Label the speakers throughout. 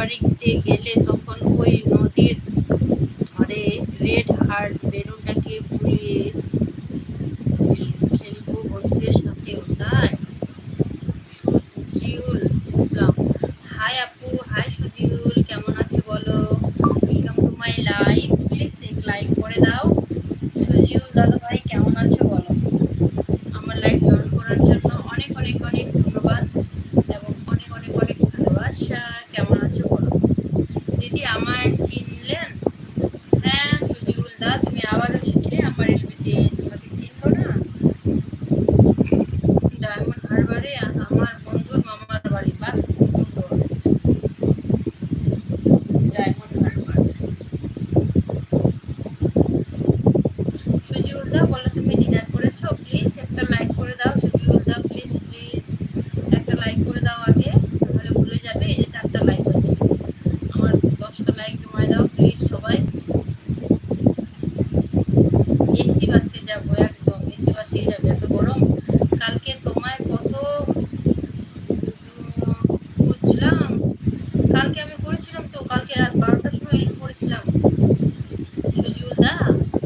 Speaker 1: বাড়িতে গেলে তখন ওই নদীর ধারে রেড হার্ট বেলুনটাকে ফুলিয়ে খেলব বন্ধুদের সাথে। তাই সুজিউল ইসলাম। হাই আপু, হাই সুজিউল, কেমন আছে বলো? Welcome to my live please like করে দাও সুজিউল দাদা ভাই কেমন আছো বলো আমার লাইভ জয়েন করার জন্য অনেক অনেক অনেক ধন্যবাদ এবং অনেক অনেক অনেক ভালোবাসা কেমন আছো বলো দিদি আমায় চিনলেন হ্যাঁ সুজিউল দা তুমি আবার এসেছে আমার এলবিতে তোমাকে চিনবো না ডায়মন্ড হারবারে আমার বন্ধুর মামার বাড়ি বা সুন্দর ডায়মন্ড হারবার সুজিউল দা বলো তুমি ডিনার করেছ প্লিজ একটা লাইক করে দাও সুজিউল দা প্লিজ প্লিজ একটা লাইক করে দাও আগে তাহলে ভুলে যাবে এই যে চারটা লাইক হচ্ছে আমার দশটা লাইক জমায় দাও প্লিজ সবাই এসি বাসে যাব একদম এসি বাসিয়ে যাবে, এত গরম। কালকে তোমায় কত বুঝলাম? কালকে আমি করেছিলাম তো, কালকে রাত বারোটার সময় এডিট করেছিলাম। সজিউল দা,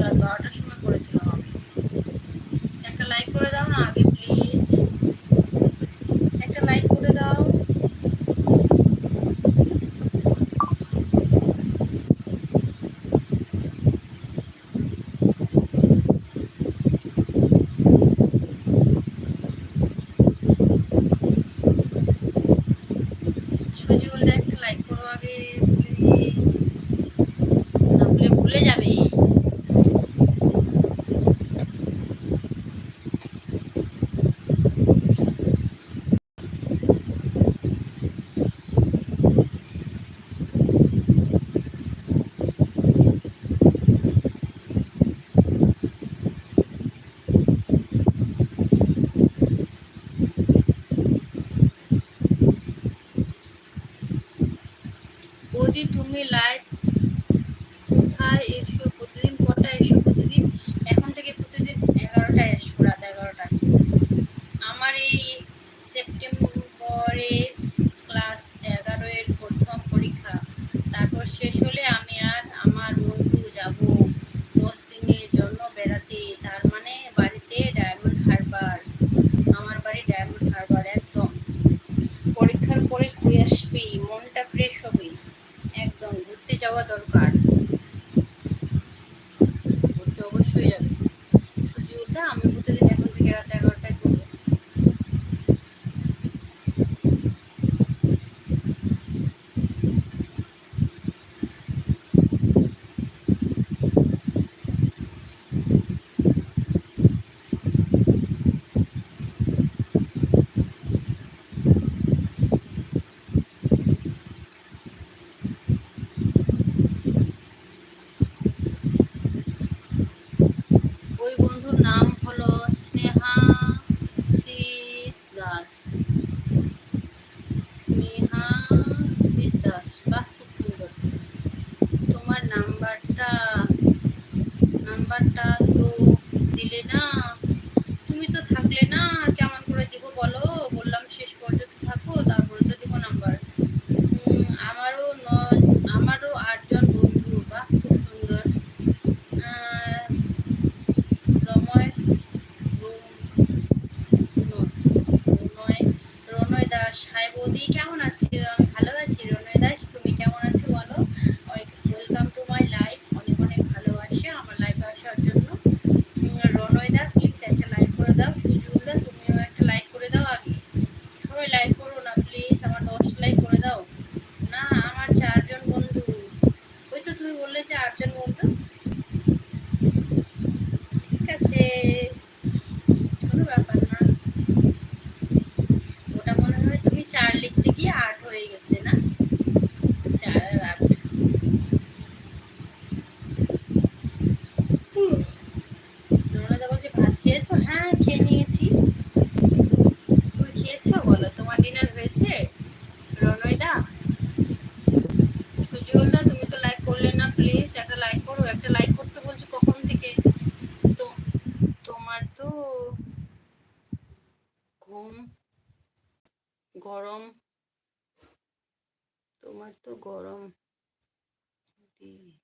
Speaker 1: রাত বারোটার সময় করেছিলাম আমি। একটা লাইক করে দাও না আগে প্লিজ একটা লাইক করে দাও সজিউল দা একটা লাইক করো আগে প্লিজ না হলে ভুলে যাবে বৌদি তুমি লাইভ যাওয়া দরকার। ঘুরতে অবশ্যই যাবে। ng Kolosneha Sisdas. Sneha বৌদি, কেমন আছি? ভালো আছি। রনয় দাস তুমি কেমন আছো বলো? ওয়েলকাম টু মাই লাইফ অনেক অনেক ভালোবাসা আমার লাইফে আসার জন্য। রনয় দা প্লিজ একটা লাইক করে দাও। সুজুল দা তুমিও একটা লাইক করে দাও আগে। সবাই লাইক করো না প্লিজ আমার দশ লাইক করে দাও। না, আমার চারজন বন্ধু। ওই তো তুমি বললে আটজন বন্ধু। খেয়েছো? হ্যাঁ খেয়ে নিয়েছি। তুমি খেয়েছো বলো? তোমার ডিনার হয়েছে? রনয়দা সুজিউলদা তুমি তো লাইক করলে না প্লিজ একটা লাইক করো। একটা লাইক করতে বলছো কখন থেকে? তো, তোমার তো ঘুম গরম। আমার তো গরম।